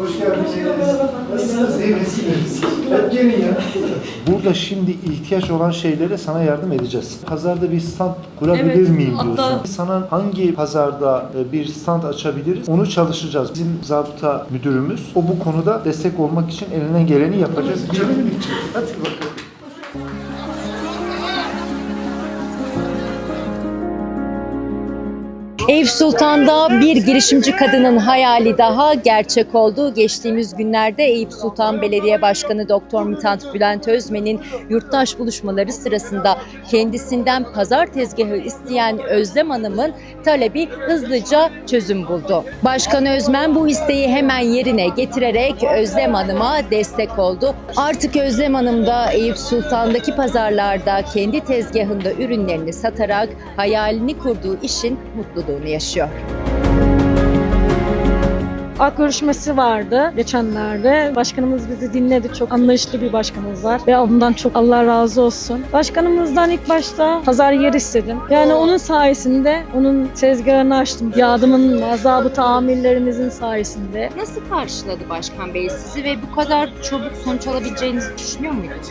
Hoş geldiniz. Nasılsınız? İyi misiniz? Hep gelin ya. Burada şimdi ihtiyaç olan şeylere sana yardım edeceğiz. Pazarda bir stand kurabilir Evet, miyim hatta- diyorsun. Sana hangi pazarda e, bir stand açabiliriz? Onu çalışacağız. Bizim zabıta müdürümüz o bu konuda destek olmak için elinden geleni yapacak. Gelelim içeri. Hadi bakalım. Eyüp Sultan'da bir girişimci kadının hayali daha gerçek oldu. Geçtiğimiz günlerde Eyüp Sultan Belediye Başkanı Doktor Mithat Bülent Özmen'in yurttaş buluşmaları sırasında kendisinden pazar tezgahı isteyen Özlem Hanım'ın talebi hızlıca çözüm buldu. Başkan Özmen bu isteği hemen yerine getirerek Özlem Hanım'a destek oldu. Artık Özlem Hanım da Eyüp Sultan'daki pazarlarda kendi tezgahında ürünlerini satarak hayalini kurduğu işin neste órgão. Ak görüşmesi vardı geçenlerde. Başkanımız bizi dinledi. Çok anlayışlı bir başkanımız var. Ve ondan çok Allah razı olsun. Başkanımızdan ilk başta pazar yeri istedim. Yani onun sayesinde onun tezgahını açtım. Yardımın, zabıta amirlerimizin sayesinde. Nasıl karşıladı Başkan Bey sizi ve bu kadar çabuk sonuç alabileceğinizi düşünüyor muydunuz?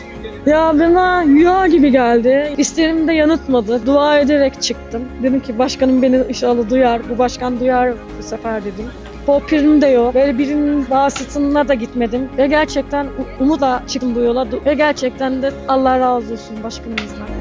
Ya bana rüya gibi geldi. İsteğimi de yanıtmadı. Dua ederek çıktım. Dedim ki başkanım beni inşallah duyar. Bu başkan duyar bu sefer dedim. Popir'in de yok. Böyle birinin vasıtına da gitmedim. Ve gerçekten umutla çıktım bu yola. Ve gerçekten de Allah razı olsun başkanımızdan.